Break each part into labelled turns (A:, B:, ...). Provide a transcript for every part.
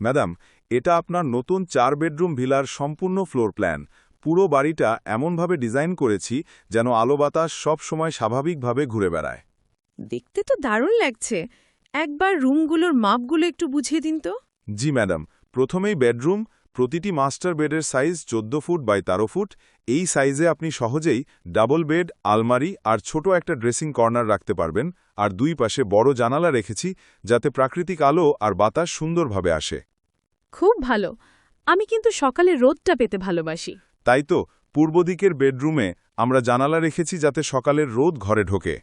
A: Madam এটা আপনার নতুন চার বেডরুম ভিলার সম্পূর্ণ ফ্লোর প্ল্যান। পুরো বাড়িটা এমনভাবে ডিজাইন করেছি যেন আলো বাতাস সবসময় স্বাভাবিকভাবে ঘুরে বেড়ায়।
B: দেখতে তো দারুণ লাগছে। একবার রুমগুলোর মাপগুলো একটু বুঝিয়ে দিন তো।
A: জি ম্যাডাম। প্রথমেই বেডরুম প্রতিটি মাস্টার বেডের সাইজ চোদ্দ ফুট বাই তেরো ফুট। এই সাইজে আপনি সহজেই ডাবল বেড আলমারি আর ছোট একটা ড্রেসিং কর্নার রাখতে পারবেন। আর দুই পাশে বড় জানালা রেখেছি যাতে প্রাকৃতিক আলো আর বাতাস সুন্দরভাবে আসে।
B: খুব ভালো। আমি কিন্তু সকালে রোদটা পেতে ভালোবাসি।
A: তাই তো পূর্ব দিকের বেডরুমে আমরা জানালা রেখেছি যাতে সকালের রোদ ঘরে ঢোকে।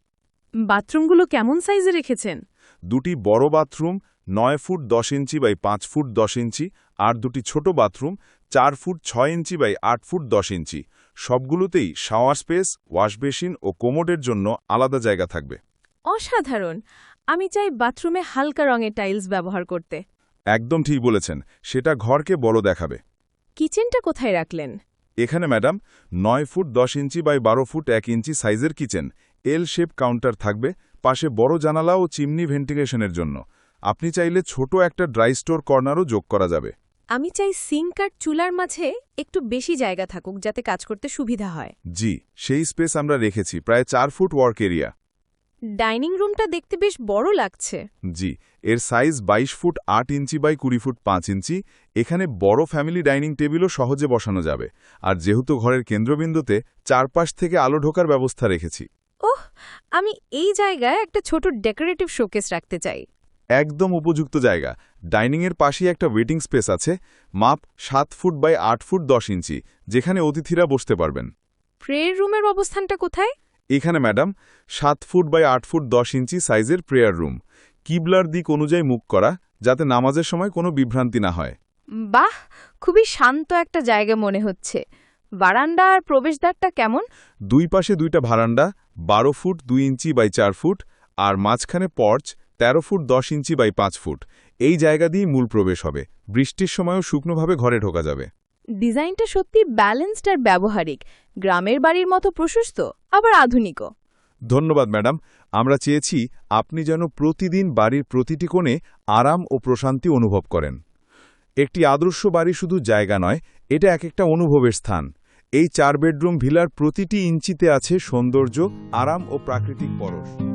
B: বাথরুমগুলো কেমন সাইজে রেখেছেন?
A: দুটি বড় বাথরুম নয় ফুট দশ ইঞ্চি বাই পাঁচ ফুট দশ ইঞ্চি আর দুটি ছোট বাথরুম চার ফুট ছয় ইঞ্চি বাই আট ফুট দশ ইঞ্চি। সবগুলোতেই শাওয়ার স্পেস ওয়াশবেসিন ও কোমোডের জন্য আলাদা জায়গা থাকবে।
B: অসাধারণ। আমি চাই বাথরুমে হালকা রঙের টাইলস ব্যবহার করতে।
A: একদম ঠিক বলেছেন সেটা ঘরকে বড় দেখাবে।
B: কিচেনটা কোথায় রাখলেন?
A: এখানে ম্যাডাম নয় ফুট দশ ইঞ্চি বাই বারো ফুট এক ইঞ্চি সাইজের কিচেন। এল শেপ কাউন্টার থাকবে পাশে বড় জানালা ও চিমনি ভেন্টিলেশনের জন্য। আপনি চাইলে ছোট একটা ড্রাই স্টোর কর্নারও যোগ করা যাবে।
B: আমি চাই সিঙ্ক আর চুলার মাঝে একটু বেশি জায়গা থাকুক যাতে কাজ করতে সুবিধা হয়।
A: জি সেই স্পেস আমরা রেখেছি প্রায় চার ফুট ওয়ার্ক এরিয়া।
B: ডাইনিং রুমটা দেখতে বেশ বড় লাগছে।
A: জি এর সাইজ ২২ ফুট আট ইঞ্চি বাই কুড়ি ফুট পাঁচ ইঞ্চি। এখানে বড় ফ্যামিলি ডাইনিং টেবিলও সহজে বসানো যাবে। আর যেহেতু ঘরের কেন্দ্রবিন্দুতে চারপাশ থেকে আলো ঢোকার ব্যবস্থা রেখেছি।
B: ওহ আমি এই জায়গায় একটা ছোট ডেকোরেটিভ শোকেস রাখতে চাই।
A: একদম উপযুক্ত জায়গা। ডাইনিংয়ের পাশেই একটা ওয়েটিং স্পেস আছে মাপ সাত ফুট বাই আট ফুট দশ ইঞ্চি যেখানে অতিথিরা বসতে পারবেন।
B: প্রেয়ার রুমের অবস্থানটা কোথায়?
A: এখানে ম্যাডাম সাত ফুট বাই আট ফুট দশ ইঞ্চি সাইজের প্রেয়ার রুম। কিবলার দিক অনুযায়ী মুখ করা যাতে নামাজের সময় কোনো বিভ্রান্তি না হয়।
B: বাহ! খুবই শান্ত একটা জায়গা মনে হচ্ছে। বারান্দা আর প্রবেশদ্বারটা কেমন?
A: দুই পাশে দুইটা ভারান্ডা বারো ফুট দুই ইঞ্চি বাই চার ফুট আর মাঝখানে পর্চ ১৩ ফুট দশ ইঞ্চি বাই পাঁচ ফুট। এই জায়গা দিয়েই মূল প্রবেশ হবে। বৃষ্টির সময়ও শুকনোভাবে ঘরে ঢোকা যাবে।
B: ডিজাইনটা সত্যি ব্যালেন্সড আর ব্যবহারিক। গ্রামের বাড়ির মতো প্রশস্ত, আবার আধুনিকও।
A: ধন্যবাদ, ম্যাডাম। আমরা চেয়েছি আপনি যেন প্রতিদিন বাড়ির প্রতিটি কোণে আরাম ও প্রশান্তি অনুভব করেন। একটি আদর্শ বাড়ি শুধু জায়গা নয়, এটা এক একটা অনুভবের স্থান। এই চার বেডরুম ভিলার প্রতিটি ইঞ্চিতে আছে সৌন্দর্য, আরাম ও প্রাকৃতিক পরশ।